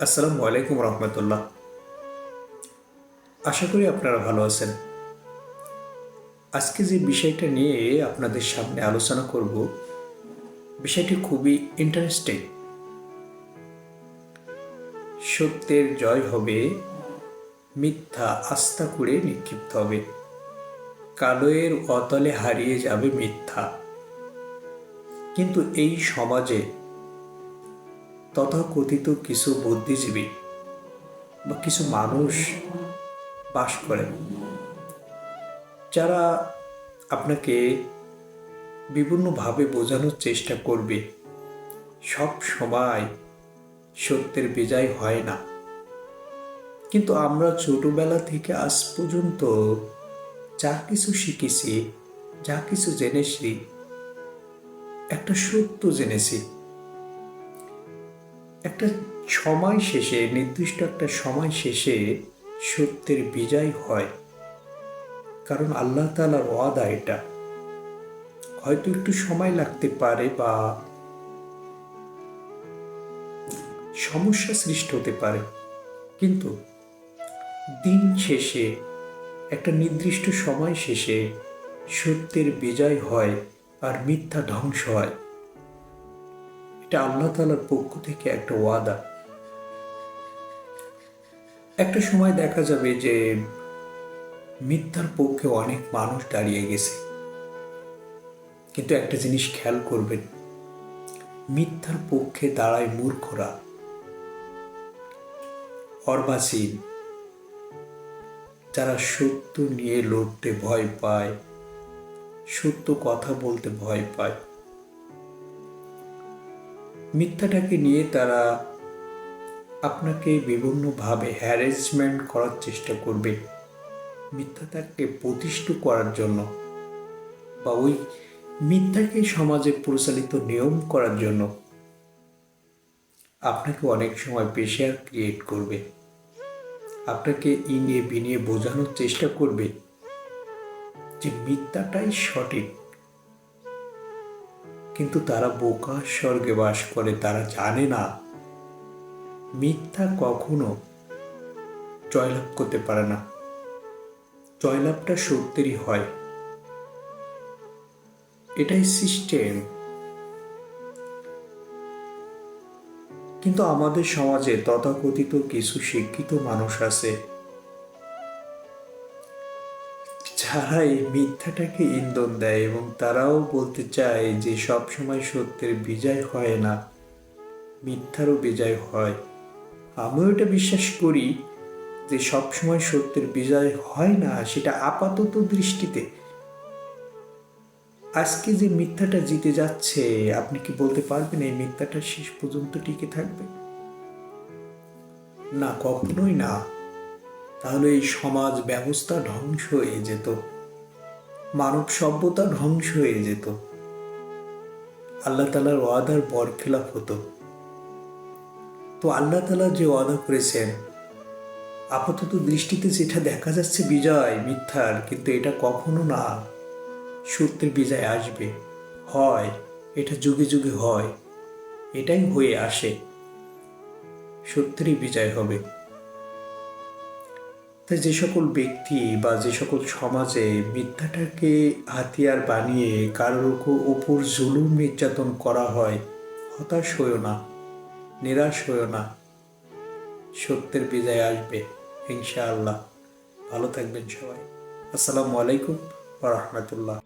আসসালামু আলাইকুম রহমতুল্লাহ। আশা করি আপনারা ভালো আছেন। আজকে যে বিষয়টা নিয়ে আপনাদের সামনে আলোচনা করব, বিষয়টি খুবই ইন্টারেস্টিং সত্যের জয় হবে, মিথ্যা আস্থা করে নিক্ষিপ্ত হবে। কালোয়ের অতলে হারিয়ে যাবে মিথ্যা। কিন্তু এই সমাজে তথাকথিত কিছু বুদ্ধিজীবী বা কিছু মানুষ বাস করেন, যারা আপনাকে বিভিন্নভাবে বোঝানোর চেষ্টা করবে, সব সময় সত্যের বিজয় হয় না। কিন্তু আমরা ছোটবেলা থেকে আজ পর্যন্ত যা কিছু শিখেছি, যা কিছু জেনেছি, একটা সত্য জেনেছি। একটা সময় শেষে, নির্দিষ্ট একটা সময় শেষে সত্যের বিজয় হয়। কারণ আল্লাহ তালার ওয়াদা এটা। হয়তো একটু সময় লাগতে পারে বা সমস্যা সৃষ্টি হতে পারে। কিন্তু দিন শেষে, একটা নির্দিষ্ট সময় শেষে সত্যের বিজয় হয় আর মিথ্যা ধ্বংস হয়। এটা আল্লাহ তালার পক্ষ থেকে একটা ওয়াদা। একটা সময় দেখা যাবে যে মিথ্যার পক্ষে অনেক মানুষ দাঁড়িয়ে গেছে। কিন্তু একটা জিনিস খেয়াল করবেন, মিথ্যার পক্ষে দাঁড়ায় মূর্খরা। অর্বাসীন যারা সত্য নিয়ে লড়তে ভয় পায়, সত্য কথা বলতে ভয় পায়। মিথ্যাটাকে নিয়ে তারা আপনাকে বিভিন্নভাবে হ্যারেসমেন্ট করার চেষ্টা করবে। মিথ্যাটাকে প্রতিষ্ঠ করার জন্য বা ওই মিথ্যাকে সমাজে পরিচালিত নিয়ম করার জন্য আপনাকে অনেক সময় প্রেশার ক্রিয়েট করবে। আপনাকে ইনিয়ে বিনিয়ে বোঝানোর চেষ্টা করবে যে মিথ্যাটাই সঠিক। তারা বোকা স্বর্গে বাস করে, তারা জানে না মিথ্যা কখনো জয়লাভ করতে পারে না। জয়লাভটা সত্যেরই হয়। এটাই সিস্টেম কিন্তু আমাদের সমাজে তথাকথিত কিছু শিক্ষিত মানুষ আছে যারা এই মিথ্যাটাকে ইন্ধন দেয় এবং তারাও বলতে চায় যে সব সময় সত্যের বিজয় হয় না, মিথ্যারও বিজয় হয়। আমিও এটা বিশ্বাস করি যে সব সময় সত্যের বিজয় হয় না, সেটা আপাতত দৃষ্টিতে। আজকে যে মিথ্যাটা জিতে যাচ্ছে, আপনি কি বলতে পারবেন এই মিথ্যাটা শেষ পর্যন্ত টিকে থাকবে? না, কখনোই না। তাহলে এই সমাজ ব্যবস্থা ধ্বংস হয়ে যেত। মানব সভ্যতা ধ্বংস হয়ে যেত। আল্লাহ তালার ওয়াদার বরখেলাপ হতো। তো আল্লাহ তালা যে ওয়াদা করেছেন, আপাতত দৃষ্টিতে যেটা দেখা যাচ্ছে বিজয়, মিথ্যার, কিন্তু এটা কখনো না সত্যের বিজয় আসবে। হয়, এটা যুগে যুগে হয়, এটাই হয়ে আসে। সত্যেরই বিজয় হবে। তাই যে সকল ব্যক্তি বা যে সকল সমাজে মিথ্যাটাকে হাতিয়ার বানিয়ে কারোর উপর জুলুম নির্যাতন করা হয়, হতাশ হইও না, নিরাশ হইও না। সত্যের বিজয় আসবে, ইনশাআল্লাহ। ভালো থাকবেন সবাই। আসসালামু আলাইকুম রহমতুল্লাহ।